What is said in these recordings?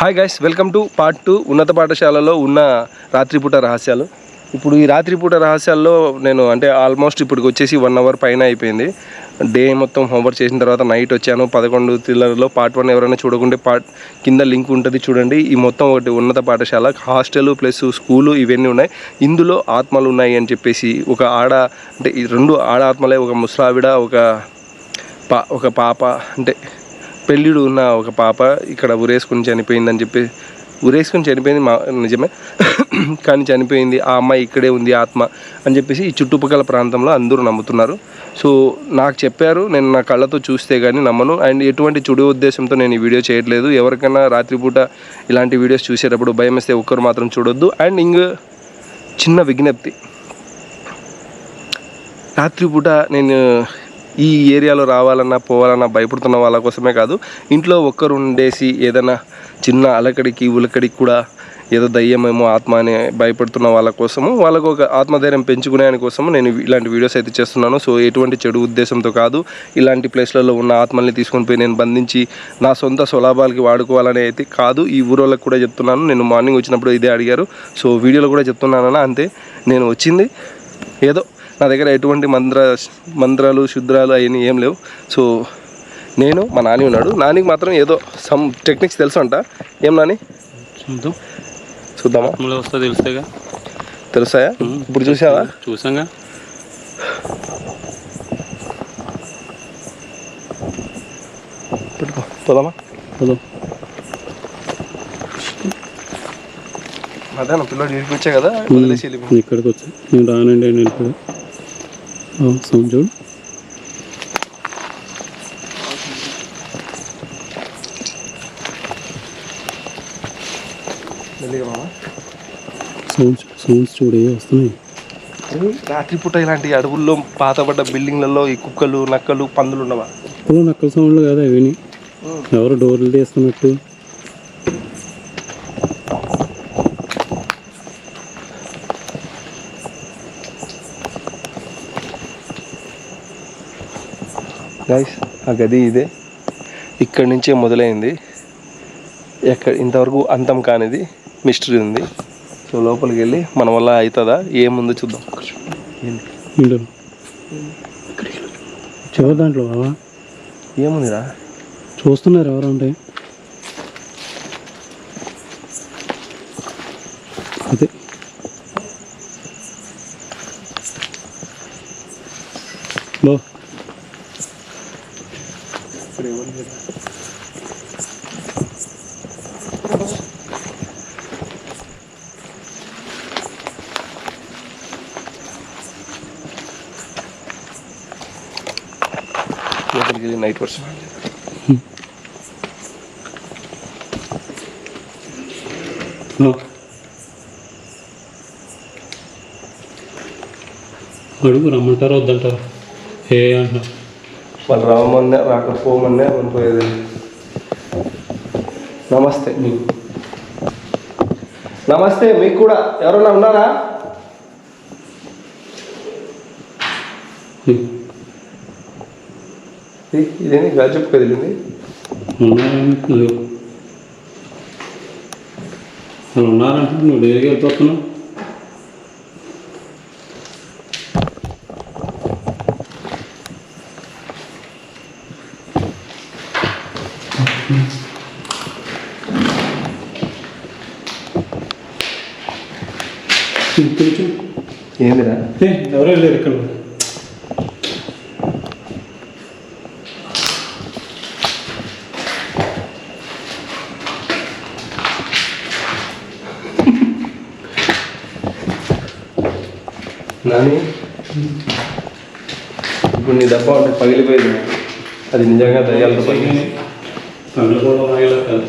Hi guys welcome to part two ఉన్నత పాఠశాలలో ఉన్న రాత్రిపూట రహస్యాలు. ఇప్పుడు ఈ రాత్రిపూట రహస్యాల్లో నేను అంటే ఆల్మోస్ట్ ఇప్పటికి వచ్చేసి వన్ అవర్ పైన అయిపోయింది. డే మొత్తం హోంవర్క్ చేసిన తర్వాత నైట్ వచ్చాను. పదకొండు థ్రిల్లర్లో పార్ట్ వన్ ఎవరైనా చూడకుంటే పార్ట్ కింద లింక్ ఉంటుంది చూడండి. ఈ మొత్తం ఒకటి ఉన్నత పాఠశాల హాస్టల్ ప్లస్ స్కూలు ఇవన్నీ ఉన్నాయి. ఇందులో ఆత్మలు ఉన్నాయి అని చెప్పేసి ఒక ఆడ అంటే ఈ రెండు ఆడ ఆత్మలే ఒక ముసలావిడ ఒక పా ఒక పాప అంటే పెళ్ళిడు ఉన్న ఒక పాప ఇక్కడ ఉరేసుకుని చనిపోయిందని చెప్పి ఉరేసుకుని చనిపోయింది మా నిజమే. కానీ చనిపోయింది ఆ అమ్మాయి ఇక్కడే ఉంది ఆత్మ అని చెప్పేసి ఈ చుట్టుపక్కల ప్రాంతంలో అందరూ నమ్ముతున్నారు. సో నాకు చెప్పారు నేను నా కళ్ళతో చూస్తే కానీ నమ్మను. అండ్ ఎటువంటి చెడు ఉద్దేశంతో నేను ఈ వీడియో చేయట్లేదు. ఎవరికైనా రాత్రిపూట ఇలాంటి వీడియోస్ చూసేటప్పుడు భయం వేస్తే ఒక్కరు మాత్రం చూడొద్దు. అండ్ ఇంక చిన్న విజ్ఞప్తి. రాత్రిపూట నేను ఈ ఏరియాలో రావాలన్నా పోవాలన్నా భయపడుతున్న వాళ్ళ కోసమే కాదు ఇంట్లో ఒక్కరు ఉండేసి ఏదైనా చిన్న అలకడికి ఉలకడికి కూడా ఏదో దయ్యమేమో ఆత్మ అని భయపడుతున్న వాళ్ళ కోసము వాళ్ళకు ఒక ఆత్మధైర్యం పెంచుకునే కోసము నేను ఇలాంటి వీడియోస్ అయితే చేస్తున్నాను. సో ఎటువంటి చెడు ఉద్దేశంతో కాదు ఇలాంటి ప్లేస్లలో ఉన్న ఆత్మల్ని తీసుకొని పోయి నేను బంధించి నా సొంత స్వలాభాలకి వాడుకోవాలని అయితే కాదు ఈ ఊరోళ్ళకి కూడా చెప్తున్నాను. నేను మార్నింగ్ వచ్చినప్పుడు ఇదే అడిగారు. సో వీడియోలో కూడా చెప్తున్నానన్నా అంతే నేను వచ్చింది. ఏదో నా దగ్గర ఎటువంటి మంత్ర మంత్రాలు శుద్రాలు అవన్నీ ఏం లేవు. సో నేను మా నాని ఉన్నాడు. నానికి మాత్రం ఏదో సమ్ టెక్నిక్స్ తెలుసు అంట. ఏం నాని? చూద్దాం చూద్దామా? వస్తా తెలుస్తాయిగా. తెలుసాయా ఇప్పుడు చూసావా? చూసాంగా. పెట్టుకో. పోదామా? పోదాం. మధ్యాహ్నం పిల్లడు ఇడిపించా కదా వదిలేసి వెళ్ళిపో. ఇక్కడికి వచ్చా. నేను రానండి వెళ్ళిపోయా సౌండ్ చూడు. సౌండ్స్ సౌండ్స్ చూడు వస్తున్నాయి రాత్రిపూట ఇలాంటి అడవుల్లో పాతబడ్డ బిల్డింగ్లలో ఈ కుక్కలు నక్కలు పందులు ఉండవా ఇప్పుడు నక్కల సౌండ్లు కదా విని. ఎవరు డోర్లు తీస్తున్నట్టు? గైస్ ఆ గది ఇదే. ఇక్కడి నుంచే మొదలైంది. ఎక్కడ ఇంతవరకు అంతం కానిది మిస్టరీ ఉంది. సో లోపలికి వెళ్ళి మన వల్ల అవుతుందా ఏముందో చూద్దాం. చివరి దాంట్లో బావా. ఏముందిరా? చూస్తున్నారు ఎవరు అంటే? అదే. బా. లోపలికి వెళ్ళి నైట్ వర్షం బా. అడుగు రమ్మంటారా వద్దంటారా ఏ అంటారు వాళ్ళు రావమన్నా రాకపోమన్నా మనం పోయేది నమస్తే మీకు నమస్తే మీకు కూడా. ఎవరైనా ఉన్నారా? ఇది- ఇదేంటి గాజుపు కదిలింది ఉన్నారంటే నువ్వు డైరీకి వెళ్ళిపోతున్నావు కొంచెం ఏందిరా ఏ, ఎవరో లేరు ఇక్కడ నాని ఇప్పుడు నీ డబ్బా ఉంటే పగిలిపోయింది అది నిజంగా దయ్యాలతో పగిలింది కళ్ళు కూడా రాయలేదు కదా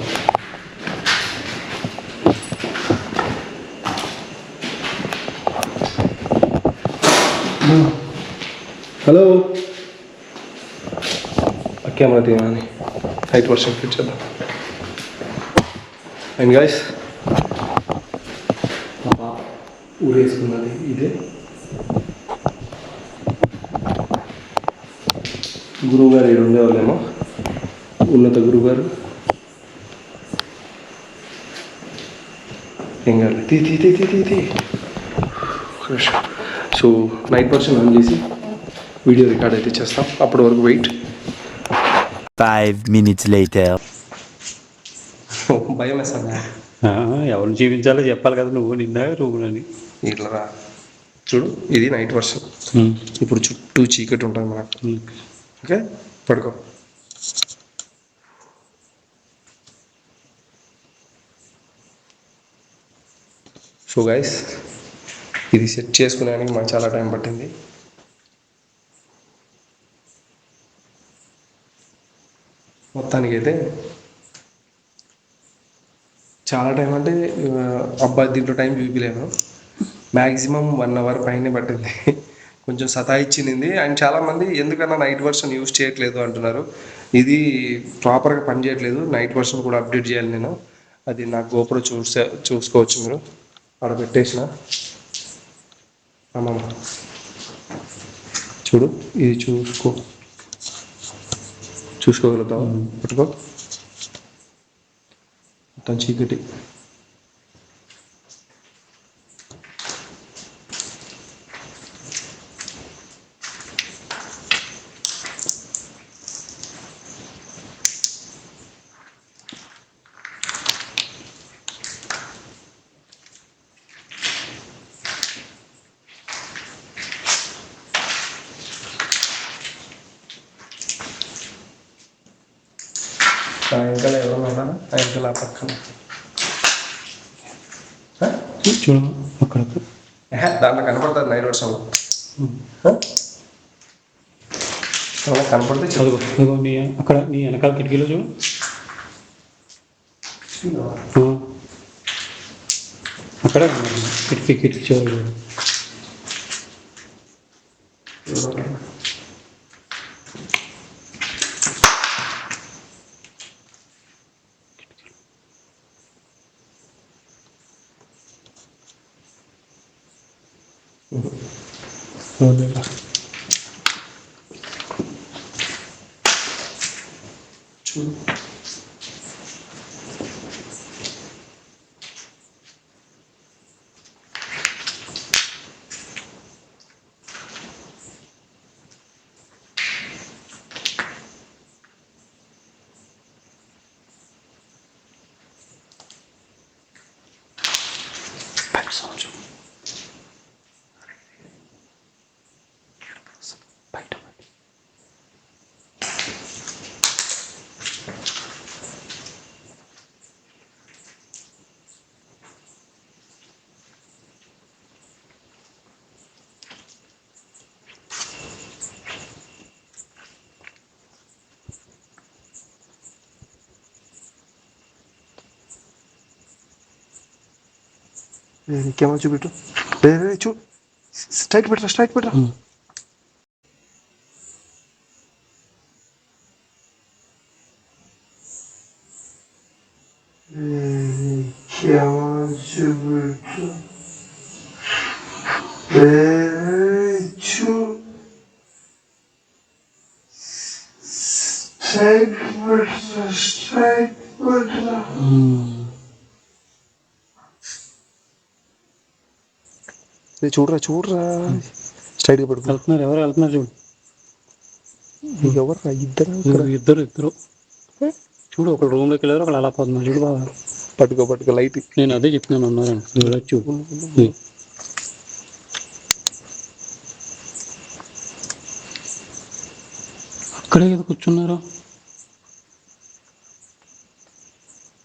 హలో. కెమెరా తీయమని హైట్ వర్షన్ ఫిట్ చేద్దాం అండ్ గాయస్ పాప ఊరేసుకున్నది ఇదే. గురువుగారు ఇక్కడ ఉండేవాళ్ళేమో. ఉన్నత గురువుగారు. ఏం కాదు తీ తీ తీ తీ తీ తీ. సో నైట్ పర్సన్ ఆన్ చేసి? వీడియో రికార్డ్ అయితే చేస్తాం. అప్పటి వరకు వెయిట్. Five minutes later. భయం వేస్తాను ఆ, ఎవరిని జీవించాలో చెప్పాలి కదా నువ్వు నిన్న నువ్వు అని. ఇట్లా రా. చూడు. ఇది నైట్ వర్షన్ ఇప్పుడు చుట్టూ చీకటి ఉంటుంది మనకు. ఓకే? పడుకో. సో గైస్ ఇది సెట్ చేసుకునేదానికి మాకు చాలా టైం పట్టింది. మొత్తానికి అయితే చాలా టైం అంటే అబ్బాయి అబ్బా దీంట్లో టైం చూపించలేను మ్యాక్సిమం వన్ అవర్ పైన పట్టింది. కొంచెం సతాయిచ్చింది. అండ్ చాలామంది ఎందుకన్నా నైట్ వర్షన్ యూస్ చేయట్లేదు అంటున్నారు. ఇది ప్రాపర్గా పనిచేయట్లేదు నైట్ వర్షన్ కూడా అప్డేట్ చేయాలి నేను. అది నా గోపురం చూసే చూసుకోవచ్చు మీరు. అక్కడ పెట్టేసిన. అమ్మమ్మ. చూడు ఇది చూసుకో. చూసుకోగలుగుతావా? పట్టుకో. మొత్తం చీకటి సాయంకాలం ఎవరు ఉన్నారా సాయంకాలం ఆ పక్కన హ? చూడు అక్కడ ఎహె, దాంట్లో కనపడుతుంది నైట్ వర్షంలో అలా కనపడితే చదువు. అదిగో నీ అక్కడ నీ వెనకాల కిటికీలో చూడు. అక్కడ కిటికీ కిటికీ చూడు. so 错 రే రే చూ స్ట్రైక్ పెట్టరా స్ట్రైక్ పెట్టరా నీకేమో చూపెట్టు చూ రే చూడరా చూడరా. స్ట్రైట్గా పడుకో. వెళ్తున్నారు ఎవరు వెళ్తున్నారు చూడు. ఎవరు ఇద్దరు ఇద్దరు ఇద్దరు చూడు ఒక రూమ్లోకి వెళ్ళారు ఒకళ్ళు అలా పోతున్నారు చూడు బాగా పట్టుకో పట్టుకో లైట్ నేను అదే చెప్తున్నాను అన్నారు నువ్వు ఇలా చూడు ఇది. అక్కడే కదా కూర్చున్నారు?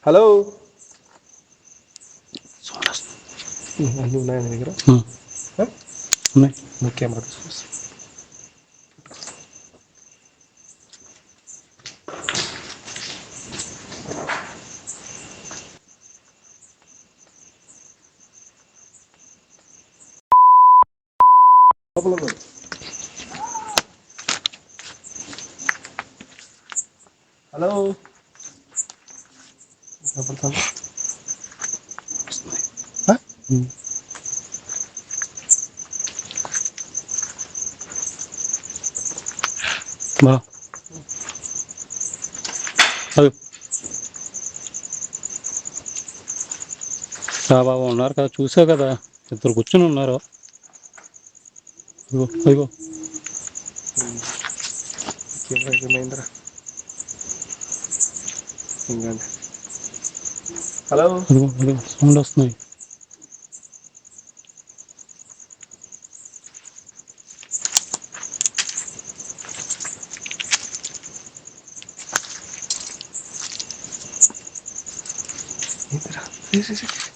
హలో? ఉన్నాయి దగ్గర. ఆ, ఆ? ఉన్నాయి నువ్వు కెమెరా చూసి లోపల ఉన్నాడు. హలో వినపడుతుందా? ఆ? బా బాబా ఉన్నారు కదా చూసావు కదా. ఇద్దరు కూర్చుని ఉన్నారు. ఏమైందిరా ఇంకండి హలో. సౌండ్ వస్తున్నాయి.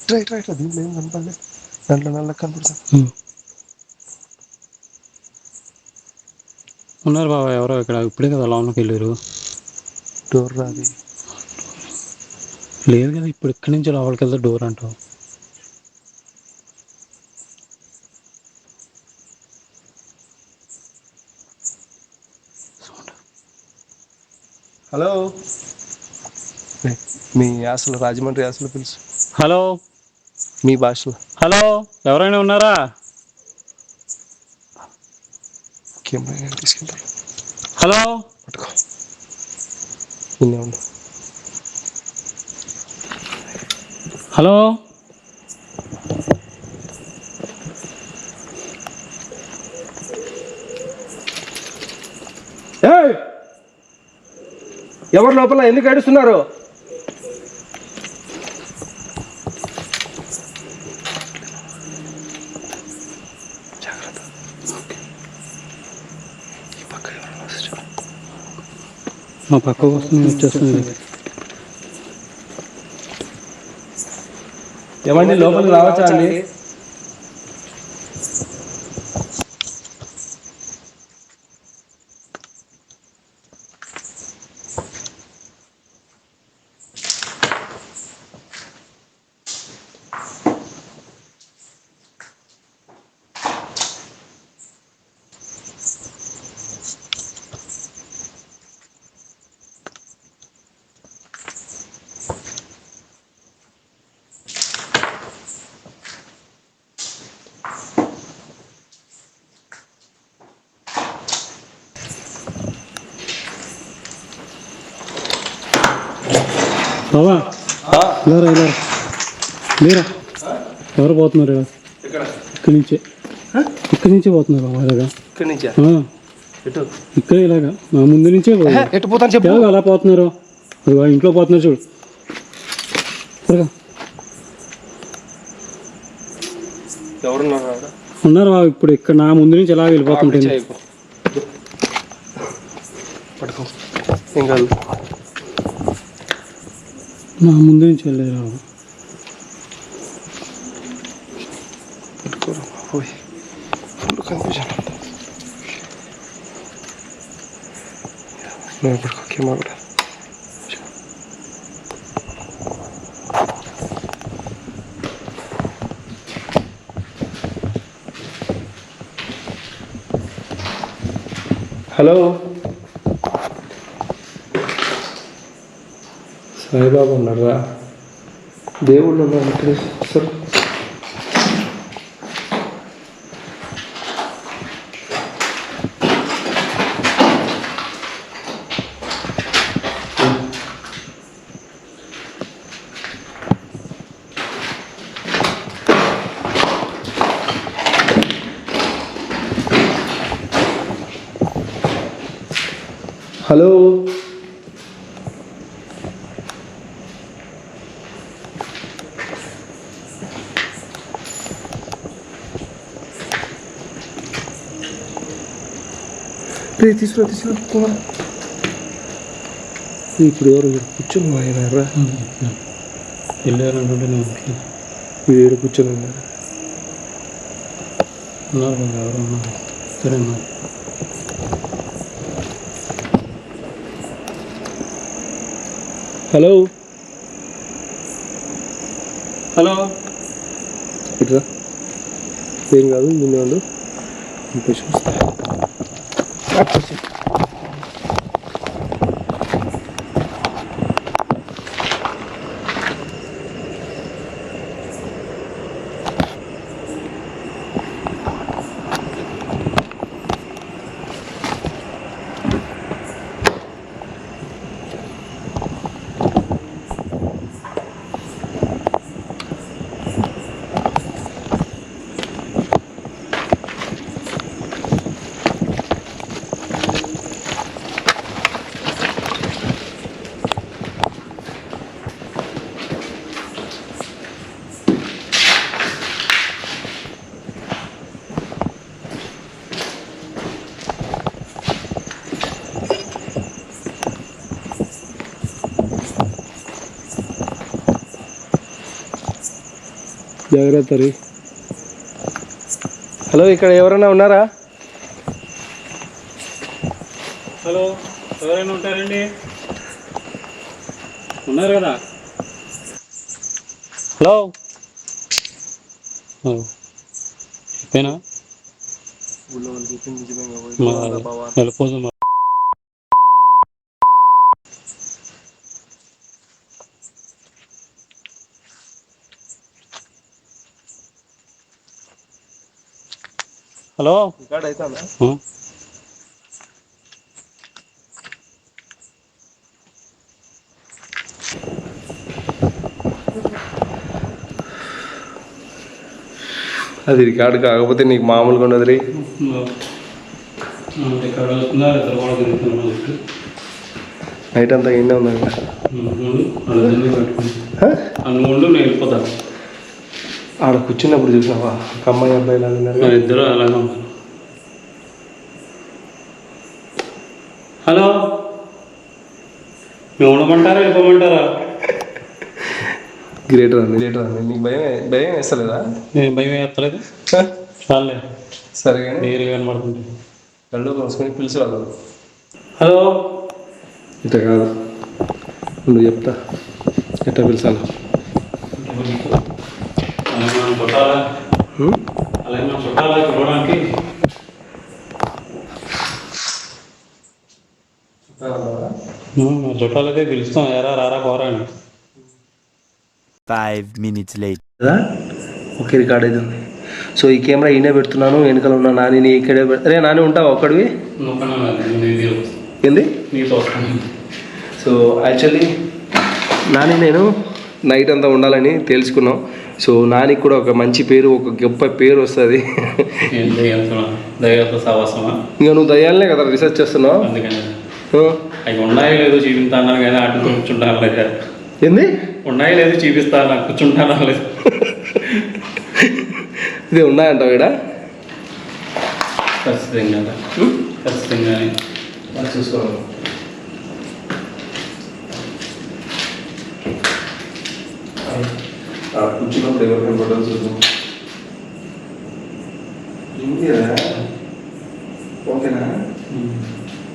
ట్రై ట్రై ట్రై దీంట్లో ఏం కనపడలేదు దాంట్లో నల్ల కనపడుతుంది ఉమ్. ఉన్నారు బాబా ఎవరో ఇక్కడ. ఇప్పుడే కదా లోనకి వెళ్ళారు. డోర్ రాది. లేదు కదా ఇప్పుడు ఇక్కడి నుంచి లోపలికి వెళ్తే డోర్ అంటావు. హలో. మీ యాసలో రాజమండ్రి యాసలో పిలుసు. హలో. మీ భాషలో. హలో. ఎవరైనా ఉన్నారా? హలో. హలో. ఎవరు లోపల? ఎందుకు ఏడుస్తున్నారు జాగ్రత్త ఈ పక్క ఎవరైనా వస్తారు మా పక్క వస్తుంది వచ్చేస్తుంది ఏమండి లోపలికి రావచ్చా అండి? లేరా ఎవరు పోతున్నారు ఇక్కడ నుంచే. ఇక్కడి నుంచే పోతున్నారు బాబా ఇలాగా? ఇక్కడి నుంచా? ఇలాగా. మా ముందు నుంచే ఎటు పోతాను చెప్పు. అలా పోతున్నారు? ఇంట్లో పోతున్నారు చూడు. ఎవరున్నారు? ఉన్నారు బాబు ఇప్పుడు ఇక్కడ నా ముందు నుంచి ఎలా వెళ్ళిపోతుంటుంది. పట్టుకో. కాదు నా ముందు నుంచి వెళ్ళారు బాబు పట్టుకోరా బాబోయ్ ఫుల్ కన్ఫ్యూజన్ నువ్వు పట్టుకో కెమెరా కూడా హలో సాయిబాబా ఉన్నారా దేవుళ్ళు ఉన్నారు? ఇక్కడ సార్. హలో. రే తీసుకురా తీసుకురా ఇప్పుడు ఎవరు కూర్చొని ఆయన వెళ్ళారు అనుకుంటే నేను. వీడు ఏడు కూర్చొని ఉన్నారు. ఉన్నారు బాబు ఎవరు ఉన్నారు. సరే ఉన్నారు హలో? హలో? ఇట్రా ఏం కాదు నిన్ను వాళ్ళు. ఇంకా చూస్తా జాగ్రత్త రీ. హలో ఇక్కడ ఎవరైనా ఉన్నారా? హలో ఎవరైనా ఉంటారండి? ఉన్నారు కదా? హలో. చెప్పేనా? వెళ్ళిపోదు హలో? అది రికార్డ్ కాకపోతే నీకు మామూలుగా రీ. చెప్పి నైట్ అంతా ఎండే ఉంది అందులో నేను వెళ్ళిపోతాను ఆడ కూర్చున్నప్పుడు చూసినావా? ఒక అమ్మాయి అబ్బాయి ఇలా ఉన్నారు. ఇద్దరు అలాగే ఉన్నారు. హలో? మేము ఉండమంటారా వెళ్ళిపోమంటారా గ్రేటర్ అండి గ్రేటర్ అండి నీకు భయం భయం వేస్తలేదా? నేను భయం వేస్తలేదు? చాలే. సరే కానీ నేరుగా కనబడుతుంది కళ్ళు మూసుకొని పిలిచి వాళ్ళు హలో? ఇట్లా కాదు. నువ్వు చెప్తా. ఎట్లా పిలిచాను అలాగే మనం చుట్టాలా హ్మ్? అలాగే మనం చుట్టాలా చూడడానికి మన చుట్టాలకే పిలుస్తాం. ఎరా రారా పోరా అని. Five minutes later. కదా? ఓకే రికార్డ్ అవుతుంది సో ఈ కెమెరా ఈయనే పెడుతున్నాను. వెనకాల ఉన్న నాని ఇక్కడే అరే నాని ఉంటావా ఒక్కడివి? ఏంది? సో యాక్చువల్లీ నాని నేను నైట్ అంతా ఉండాలని తెలుసుకున్నాం సో నానికి కూడా ఒక మంచి పేరు ఒక గొప్ప పేరు వస్తుంది. ఇంకా నువ్వు దయ్యాలనే కదా రీసెర్చ్ చేస్తున్నావు? అవి ఉన్నాయి లేదు చూపిస్తాను కానీ అటు కూర్చుంటాను లేదు? ఏంది? ఉన్నాయి లేదు చూపిస్తాను కూర్చుంటాను లేదు? ఇది ఉన్నాయంటావు ఇక్కడ? ఖచ్చితంగా ఖచ్చితంగా చూసుకోవాలి. కూర్చున్నప్పుడు ఎవరు కనపడాలి చూద్దాం ఇందిరా ఓకేనా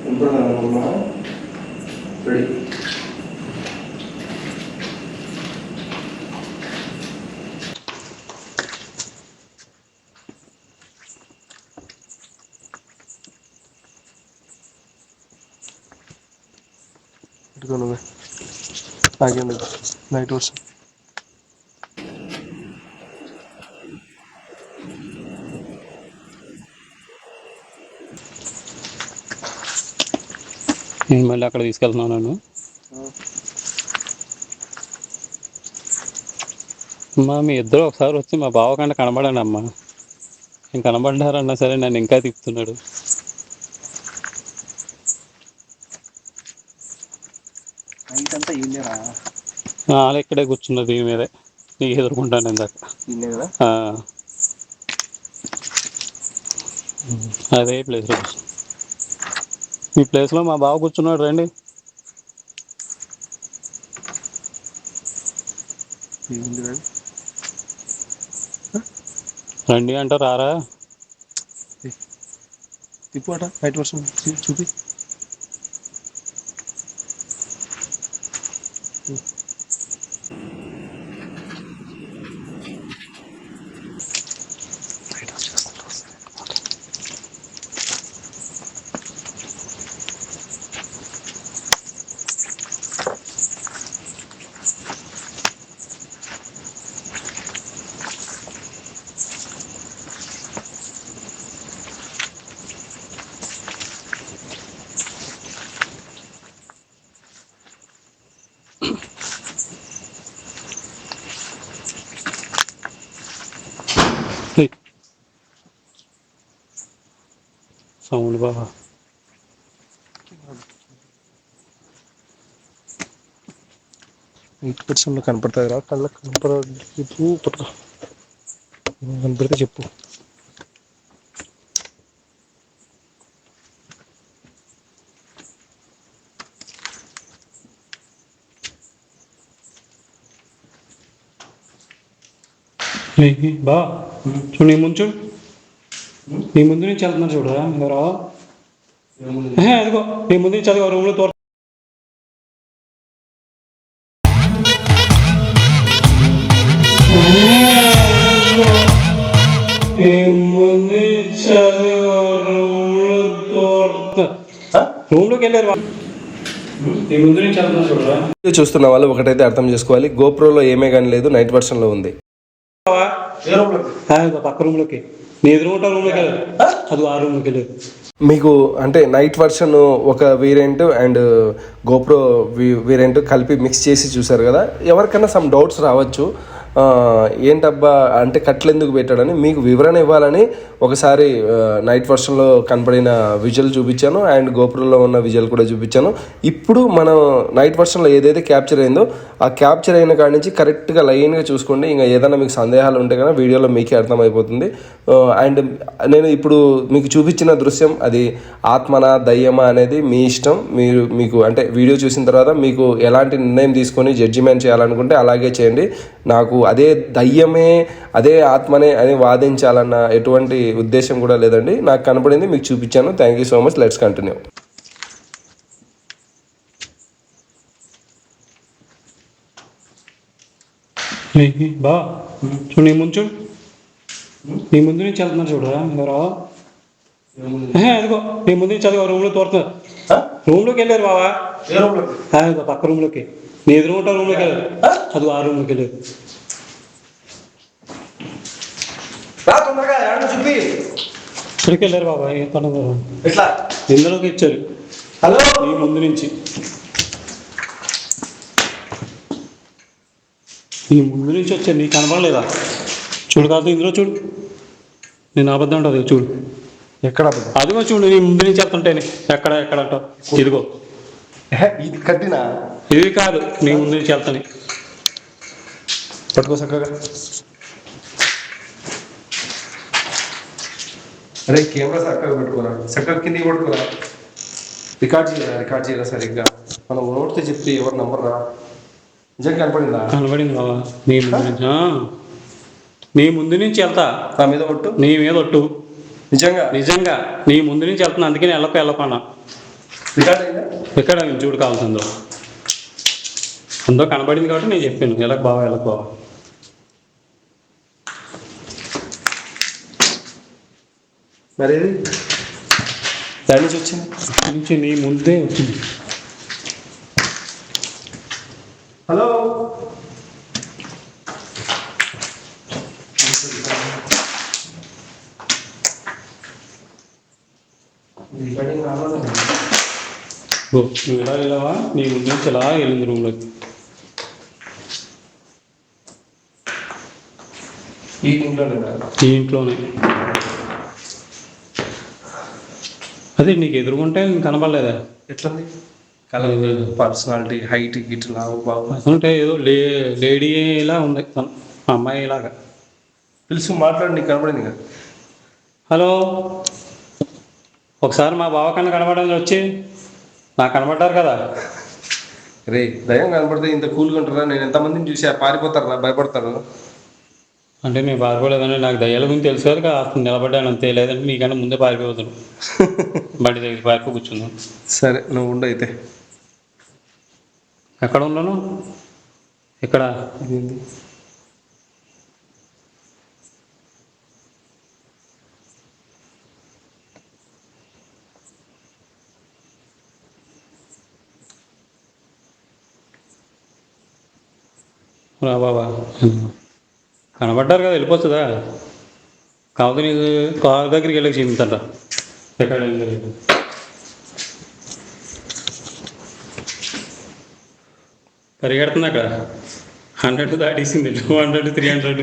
కనపడదా రెడీ ఇటుకో నువ్వే ఆగండి మళ్ళీ అక్కడ తీసుకెళ్తున్నాను నన్ను అమ్మా మీ ఇద్దరు ఒకసారి వచ్చి మా బావ కంటే కనబడండి అమ్మా. నేను కనబడ్డారన్నా సరే నన్ను ఇంకా తిప్పుతున్నాడు. వాళ్ళు ఇక్కడే కూర్చున్నారు దీని మీదే. నీకు ఎదుర్కొంటాను ఇందాక. అదే ప్లేస్లో మీ ప్లేస్లో మా బావ కూర్చున్నాడు రండి. రండి అంటారు రారా? తిప్పుట వర్షం చూపి. సౌండ్ బాబా. నైట్ వర్షంలో కనపడుతుంది రా. కళ్ళకి కనపడదు. పట్టుకో కనపడితే చెప్పు. బా. చూడు నీ ముందు చూడు. నీ ముందు నుంచి వెళ్తున్నారు చూడరా ఎవరో అదిగో నీ ముందు నుంచి అదిగో రూమ్లో తోట రూమ్లోకి వెళ్ళారు వాళ్ళు. చూస్తున్న వాళ్ళు ఒకటైతే అర్థం చేసుకోవాలి. గోప్రోలో ఏమే కానీ లేదు నైట్ వర్షన్లో ఉంది. పక్క రూమ్లోకి. రూమ్లోకి అది ఆ రూమ్లోకి మీకు అంటే నైట్ వర్షన్ ఒక వేరియంట్ అండ్ గోప్రో వేరియంట్ కలిపి మిక్స్ చేసి చూసారు కదా? ఎవరికైనా సమ్ డౌట్స్ రావచ్చు. ఏంటబ్బా అంటే కట్లు ఎందుకు పెట్టాడని మీకు వివరణ ఇవ్వాలని ఒకసారి నైట్ వర్షన్లో కనపడిన విజువల్ చూపించాను అండ్ గోపురంలో ఉన్న విజువల్ కూడా చూపించాను. ఇప్పుడు మనం నైట్ వర్షన్లో ఏదైతే క్యాప్చర్ అయిందో ఆ క్యాప్చర్ అయిన కాడి నుంచి కరెక్ట్గా లైన్గా చూసుకోండి. ఇంకా ఏదైనా మీకు సందేహాలు ఉంటే కనుక వీడియోలో మీకే అర్థమైపోతుంది. అండ్ నేను ఇప్పుడు మీకు చూపించిన దృశ్యం అది ఆత్మన దయ్యమా అనేది మీ ఇష్టం. మీరు మీకు అంటే వీడియో చూసిన తర్వాత మీకు ఎలాంటి నిర్ణయం తీసుకొని జడ్జిమెంట్ చేయాలనుకుంటే అలాగే చేయండి. నాకు అదే దయ్యమే అదే ఆత్మనే అని వాదించాలన్న ఎటువంటి ఉద్దేశం కూడా లేదండి. నాకు కనపడింది మీకు చూపించాను. Thank you so much let's continue బా చూడు నీ ముందు చూడు. నీ ముందు నుంచి వెళ్తున్నారు చూడరా ఎవరో. అదిగో నీ ముందు నుంచి అదిగో రూమ్లో తోడుతున్నారు రూమ్లోకి వెళ్ళారు బావా. ఆ, ఇదిగో పక్క రూమ్లోకి నీ ఎదురు ఉంటా రూమ్లోకి వెళ్ళారు అది ఆ? రూమ్లోకి వెళ్ళారు చూపి. ఇక్కడికి వెళ్ళారు బాబా? ఏ పనులు ఎట్లా? ఇందులోకి ఇచ్చారు హలో? నీ ముందు నుంచి. నీ ముందు నుంచి వచ్చారు నీకు కనపడలేదా చూడు కాదు ఇందులో చూడు. నేను అబద్ధం ఉంటుంది చూడు. ఎక్కడ అదిగో చూడు నీ ముందు నుంచి చెప్తుంటేనే. ఎక్కడ ఎక్కడ అంటావు? ఇదిగో. ఇది కట్టినా? ఇది కాదు నీ ముందు నుంచి వెళ్తాను. పట్టుకో చక్కగా. అరే కెమెరా చక్కగా పెట్టుకోరా. చక్కగా కిందికి పట్టుకోరా. రికార్డ్ చేయరా రికార్డ్ చేయరా సరిగ్గా. మనం నోటితో చెప్తే ఎవరు నమ్మరా నిజంగా కనపడిందా? కనబడింది బాబా నీ ముందు నుంచి. నీ ముందు నుంచి వెళ్తా. నా మీద ఒట్టు? నీ మీద ఒట్టు. నిజంగా? నిజంగా. నీ ముందు నుంచి వెళ్తున్నా అందుకని వెళ్ళకు వెళ్ళకుండా ఎక్కడ చూడు కావాల్సిందో అందో కనబడింది కాబట్టి నేను చెప్పాను వెళ్ళకు బావా వెళ్ళకు బావా. మరి ఏది దాని నుంచి వచ్చింది? నుంచి నీ ముందే వచ్చింది. హలో? రికార్డింగ్ రావాలి ఓ, నువ్వు ఇలా వెళ్ళావా? నీ ముందు నుంచి ఇలా వెళ్ళింది రూమ్లోకి. ఈ ఇంట్లోనే ఈ ఇంట్లోనే. అదే నీకు ఎదురుకుంటే నీకు కనబడలేదా ఎట్లుంది? కలర్ పర్సనాలిటీ హైట్ గిట్ లావు బాగు అంటే ఏదో లే లేడీ ఇలా ఉంది తను అమ్మాయి ఇలాగా పిలుసు మాట్లాడి నీకు కనపడింది కదా? హలో? ఒకసారి మా బావ కన్నా కనబడండి వచ్చి. నాకు కనబడ్డారు కదా. రే దయం కనపడితే ఇంత కూల్గా ఉంటారా? నేను ఎంతమందిని చూసా పారిపోతారా భయపడతారు. అంటే నేను పారిపోలేదని నాకు దయ్యాల గురించి తెలుసు కదా నిలబడ్డాను అంతే లేదంటే నీకన్నా ముందే పారిపోతాను. బండి దగ్గర పారిపో కూర్చుందాం. సరే నువ్వు ఉండు అయితే. ఎక్కడ ఉన్నాను ఇక్కడ రా బాబా. కనబడ్డారు కదా వెళ్ళిపోతుందా కాకపోతే నీకు కారు దగ్గరికి వెళ్ళి చెందుతాడ ఎక్కడ వెళ్ళి పరిగెడుతుంది అక్కడ. Hundred దాటేసింది. Two hundred three hundred.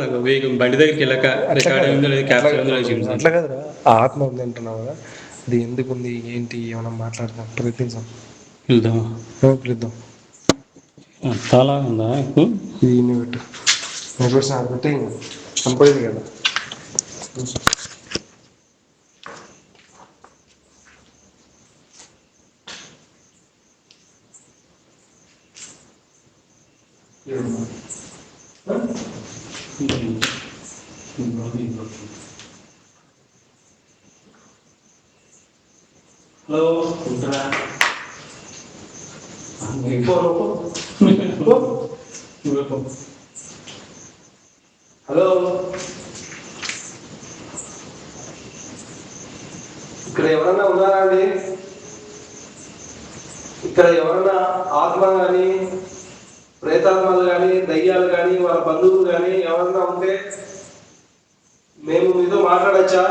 అక్కడ వేగం బండి దగ్గరికి వెళ్ళాక రికార్డ్ అయిందో లేదు? క్యాప్చర్ అయిందో లేదు? చెప్తాను అట్లా ఆత్మ ఉంది అంటున్నావు కదా. అది ఎందుకు ఉంది ఏంటి? ఏమైనా మాట్లాడదాం ప్రయత్నించాం. వెళ్దామా? పిలుద్దాం చాలా ఉందా ఇప్పుడు ఇది ఇన్ని పెట్టు. నెట్వర్క్స్ నాకు పెట్టి కదా హలో ఉంటారా హలో ఇక్కడ ఎవరన్నా ఉన్నారా అండి ఇక్కడ ఎవరన్నా ఆత్మ కానీ ప్రేతాత్మలు కానీ దయ్యాలు కానీ వాళ్ళ బంధువులు కానీ ఎవరన్నా ఉంటే మేము మీతో మాట్లాడచ్చా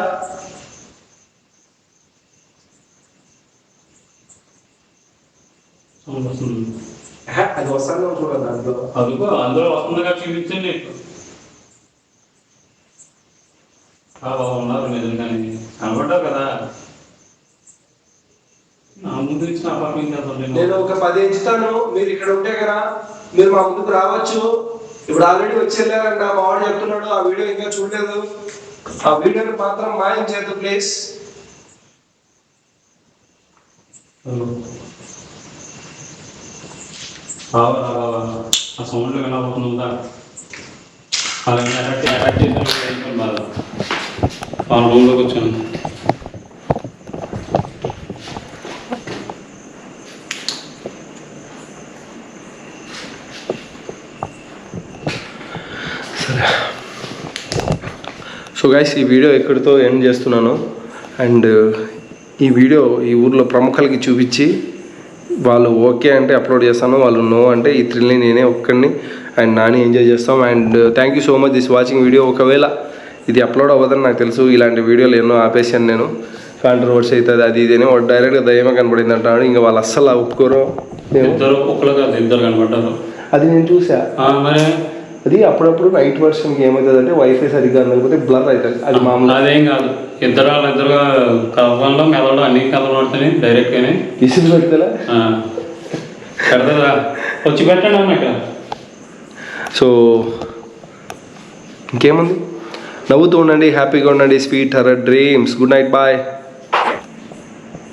అది వస్తాను చూడండి దాంట్లో అదిగో అందులో వస్తుందిగా చూపించండి. బాబు ఉన్నారు నిజంగానే కనబడ్డావు కదా. నా ముందు ఇచ్చిన అపార్ట్మెంట్ నేను? ఒక పది ఇస్తాను మీరు ఇక్కడ ఉంటే కదా మీరు మా ముందుకు రావచ్చు. ఇప్పుడు ఆల్రెడీ వచ్చి వెళ్ళారంట. మా వాడు చెప్తున్నాడు ఆ వీడియో ఇంకా చూడలేదు. ఆ వీడియోని మాత్రం మాయం చేద్దు ప్లీజ్. ఆ సౌండ్ వినబోతుందా అలాగే అటాక్ అటాక్ చేసిన బాధ వాళ్ళ రూమ్లోకి వచ్చాను. సో గైస్ ఈ వీడియో ఇక్కడితో ఎండ్ చేస్తున్నాను. అండ్ ఈ వీడియో ఈ ఊర్లో ప్రముఖులకి చూపించి వాళ్ళు ఓకే అంటే అప్లోడ్ చేస్తాను వాళ్ళు నో అంటే ఈ థ్రిల్ని నేనే ఒక్కడిని అండ్ నాని ఎంజాయ్ చేస్తాం. And thank you so much this watching video ఒకవేళ ఇది అప్లోడ్ అవ్వదని నాకు తెలుసు ఇలాంటి వీడియోలు ఎన్నో ఆపేసాను నేను. కాంట్రవర్సీ అవుతుంది అది ఇది వాడు డైరెక్ట్గా దయ్యమే కనబడింది అంటాడు. ఇంకా వాళ్ళు అస్సలు ఒప్పుకోరు. ఇద్దరు కనబడ్డారు. అది నేను చూసా. ఆ, మరి అది అప్పుడప్పుడు నైట్ వర్షన్కి ఏమవుతుంది అంటే వైఫై సరిగ్గా అందకపోతే బ్లర్ అవుతుంది. అది మామూలు అదేం కాదు. ఇద్దరు వాళ్ళు ఇద్దరుగా కలవడంలో మెదవడం అన్ని కలవడుతున్నాయి డైరెక్ట్గానే పెడతలే పెడతా వచ్చి పెట్టండి అమ్మ ఇక్కడ. సో ఇంకేముంది? నవ్వుతూ ఉండండి హ్యాపీగా ఉండండి sweet her dreams good night bye